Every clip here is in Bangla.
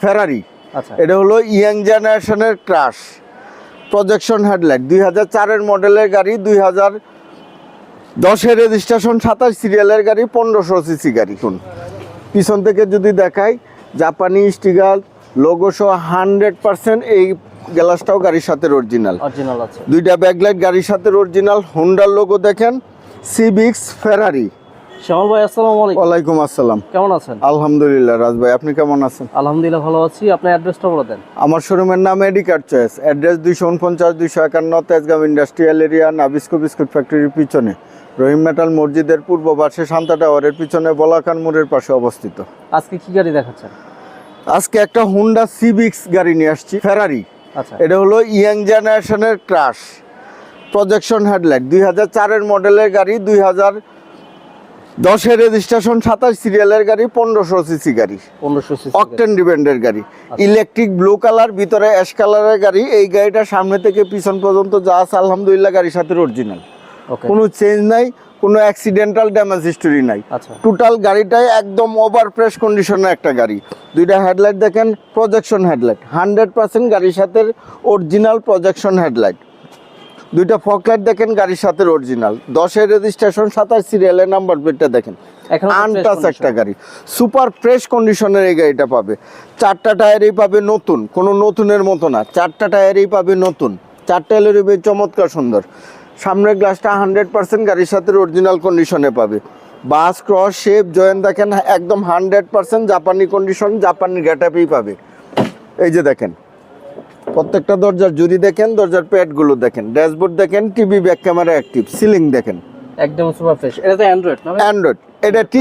ফেরারি আচ্ছা। এটা হলো ইয়াং জেনারেশনের ক্রাশ প্রজেকশন হেডলাইট দুই হাজার চারের মডেলের গাড়ি দুই হাজার দশের রেজিস্ট্রেশন সাতাশ সিরিয়ালের গাড়ি পনেরোশো সিসি গাড়ি শুন পিছন থেকে যদি দেখাই জাপানি স্টিগার লোগো সহ হান্ড্রেড পার্সেন্ট এই গ্লাসটাও গাড়ির সাথে অরিজিনাল দুইটা ব্যাকলাইট গাড়ির সাথে অরিজিনাল হোন্ডার লোগো দেখেন সিবিক্স ফেরারি শ্যামল ভাই আসসালামু আলাইকুম। ওয়ালাইকুম আসসালাম। কেমন আছেন? আলহামদুলিল্লাহ রাজ ভাই আপনি কেমন আছেন? আলহামদুলিল্লাহ ভালো আছি। আপনার অ্যাড্রেসটা বলে দেন। আমার শোরুমের নাম এডিকার চয়েস অ্যাড্রেস দুইশো উনপঞ্চাশ দুইশো একান্ন Tejgaon industrial area Nabisco biscuit ফ্যাক্টরির পিছনে। রহিম মেটাল মসজিদের পূর্ব পাশে শান্তা টাওয়ারের পিছনে বলাকান মোড়ের পাশে অবস্থিত। আজকে কি গাড়ি দেখাচ্ছেন? আজকে একটা হুন্ডা সিবিক্স গাড়ি নিয়ে আসছি ফেরারি আচ্ছা। এটা হলো ইয়াং জেনারেশনের ক্রাশ প্রজেকশন হেডলাইট দুই হাজার চারের মডেলের গাড়ি দুই হাজার দশের রেজিস্ট্রেশন সাতাশ সিরিয়ালের গাড়ি পনেরোশো সিসি গাড়ি। পনেরোশো অকটেন ডিপেন্ডের গাড়ি। ইলেকট্রিক ব্লু কালার ভিতরে অ্যাশ কালারের গাড়ি। এই গাড়িটা সামনে থেকে পিছন পর্যন্ত যা আছে আলহামদুলিল্লাহ গাড়ির সাথে অরিজিনাল কোনো চেঞ্জ নাই কোনো অ্যাক্সিডেন্টাল ড্যামেজ হিস্টোরি নাই। আচ্ছা। টোটাল গাড়িটাই একদম ওভার ফ্রেশ কন্ডিশনের একটা গাড়ি। দুইটা হেডলাইট দেখেন প্রজেকশন হেডলাইট হান্ড্রেড পার্সেন্ট গাড়ির সাথে অরিজিনাল প্রজেকশন হেডলাইট দুইটা ফকলাইট দেখেন গাড়ির সাথে অরিজিনাল দশের রেজিস্ট্রেশন সাতাশ সিরিয়ালের নাম্বার প্লেটটা দেখেন। condition। একটা গাড়ি। সুপার ফ্রেশ কন্ডিশনের এই গাড়িটা পাবে। চারটা টায়ারই পাবে নতুন কোনো নতুনের মতো না। চারটা টায়ারই পাবে নতুন। চারটা এলের চমৎকার সুন্দর। সামনের গ্লাসটা হান্ড্রেড পার্সেন্ট গাড়ির সাথে অরিজিনাল কন্ডিশনে পাবে। বাস ক্রস শেপ জয়েন দেখেন একদম হান্ড্রেড পার্সেন্ট জাপানি কন্ডিশন জাপানি গ্যাটাপেই পাবে। এই যে দেখেন। প্রত্যেকটা দরজার জুরি দেখেন দরজার প্যাডগুলো দেখেন ড্যাশবোর্ড দেখেন TV back camera active ceiling দেখেন। একদম সুপার ফ্রেশ। এটা তো অ্যান্ড্রয়েড না অ্যান্ড্রয়েড এটা টি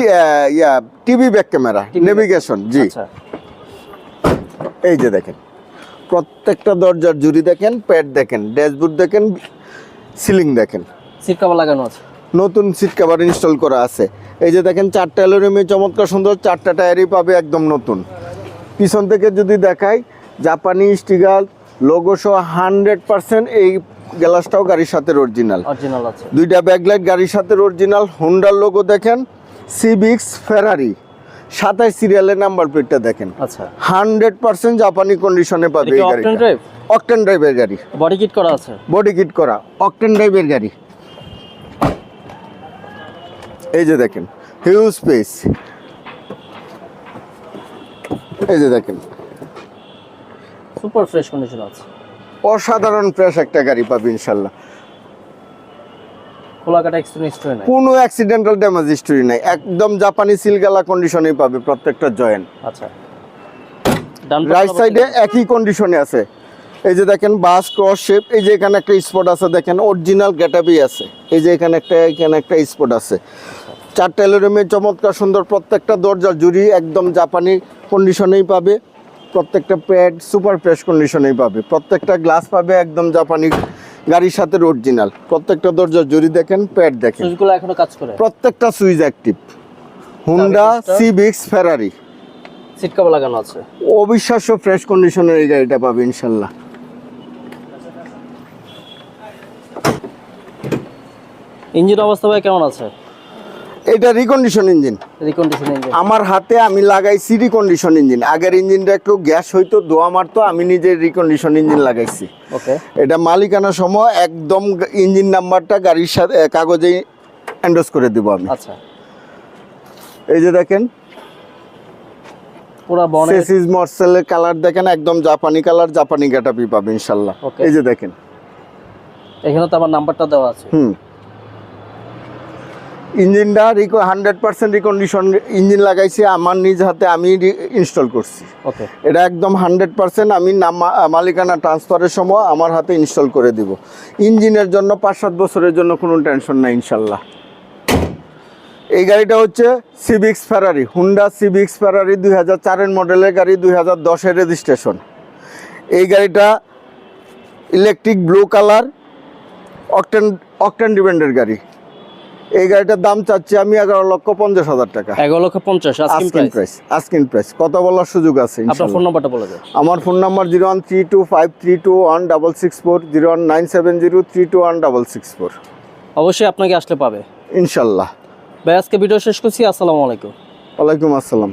ইয়া টিভি ব্যাক ক্যামেরা নেভিগেশন জি। আচ্ছা। এই যে দেখেন প্রত্যেকটা দরজার জুরি দেখেন প্যাড দেখেন ড্যাশবোর্ড দেখেন সিলিং দেখেন। সিট কভার লাগানো আছে? নতুন সিট কভার ইনস্টল করা আছে। এই যে দেখেন চারটা অ্যালোরিমে চমৎকার সুন্দর চারটা টায়ারই পাবে একদম নতুন। পিছন থেকে যদি দেখাই জাপানি স্টিগার লোগো সহ হান্ড্রেড পার্সেন্ট এই গ্লাসটাও গাড়ির সাথে অরিজিনাল অরিজিনাল আছে। দুইটা ব্যাকলাইট গাড়ির সাথে অরিজিনাল হোন্ডার লোগো দেখেন সিবিক্স ফেরারি সাতাশ সিরিয়ালের নাম্বার প্লেটটা দেখেন। আচ্ছা। হান্ড্রেড পার্সেন্ট জাপানি কন্ডিশনে পাবে এই অকটেন অকটেন ড্রাইভের গাড়ি। বডি কিট করা আছে? বডি কিট করা। অকটেন ড্রাইভের গাড়ি। এই যে দেখেন হিউজ স্পেস এই যে দেখেন। সুপার ফ্রেশ কন্ডিশন আছে। অসাধারণ ফ্রেশ একটা গাড়ি পাবে ইনশাল্লাহ। খোলা কাটা এক্সট্রিম স্টোরি নাই। কোনো অ্যাক্সিডেন্টাল ড্যামেজ হিস্টোরি নাই। একদম জাপানি সিলগালা কন্ডিশনেই পাবে প্রত্যেকটা জয়েন্ট আচ্ছা। ডান রাইট সাইডে একই কন্ডিশনে আছে। এই যে দেখেন বাস ক্রস শেপ এই যে এখানে একটা স্পট আছে দেখেন অরিজিনাল গেটাবি আছে। এই যে এখানে একটা এখানে একটা স্পট আছে। চারটা এলোরুমে চমৎকার সুন্দর প্রত্যেকটা দরজা জুড়ি একদম জাপানি কন্ডিশনেই পাবে। প্রত্যেকটা প্যাড সুপার ফ্রেশ কন্ডিশনেই পাবে। প্রত্যেকটা গ্লাস পাবে একদম জাপানি গাড়ির সাথে অরিজিনাল প্রত্যেকটা দরজা জুড়ি দেখেন প্যাড দেখেন। সুইচগুলো এখনও কাজ করে? প্রত্যেকটা switch active Honda? Civics Ferrari seat cover লাগানো আছে। অবিশ্বাস্য ফ্রেশ কন্ডিশনের এই গাড়িটা পাবে ইনশাল্লাহ। ইঞ্জিন অবস্থা ভাই কেমন আছে? এটা রিকন্ডিশন ইঞ্জিন রিকন্ডিশন ইঞ্জিন আমার হাতে আমি লাগাইছি রিকন্ডিশন ইঞ্জিন আগের ইঞ্জিনটা একটু গ্যাস হইতো দোয়া মারতো আমি নিজে রিকন্ডিশন ইঞ্জিন লাগাইছি। ওকে এটা মালিকানা সময় একদম ইঞ্জিন নাম্বারটা গাড়ির সাথে কাগজে এন্ডোজ করে দিব আমি। আচ্ছা। এই যে দেখেন। পুরা বনে সেসিস মর্সেলের কালার দেখেন একদম জাপানি কালার জাপানি গেটাপি পাবে ইনশাল্লাহ। Okay. এই যে দেখেন। এখানে তো আমার নাম্বারটা দেওয়া আছে। হুম। ইঞ্জিনটা রিকো হান্ড্রেড পার্সেন্ট রিকন্ডিশন ইঞ্জিন লাগাইছি আমার নিজ হাতে আমি ইনস্টল করছি। ওকে। এটা একদম হান্ড্রেড পার্সেন্ট আমি নাম মালিকানা ট্রান্সফারের সময় আমার হাতে ইনস্টল করে দিব। ইঞ্জিনের জন্য পাঁচ সাত বছরের জন্য কোনো টেনশন নাই ইনশাল্লাহ। এই গাড়িটা হচ্ছে Civics Ferrari Honda Civics Ferrari দুই হাজার চারের মডেলের গাড়ি দুই হাজার দশের রেজিস্ট্রেশন এই গাড়িটা electric blue colour octane octane ডিপেন্ডের গাড়ি। এই গাড়িটার দাম চাচ্ছি আমি এগারো লক্ষ পঞ্চাশ হাজার টাকা। এগারো লক্ষ পঞ্চাশ asking asking price asking price কত বলার সুযোগ আছে আপনার ফোন নাম্বারটা বলে দেন। আমার phone number zero one three two five three two one double six four zero one nine seven zero three two one double six four অবশ্যই আপনাকে আসলে পাবে। ইনশাল্লাহ। ভাই আজকে ভিডিও শেষ করছি আসসালামু আলাইকুম। ওয়ালাইকুম আসসালাম।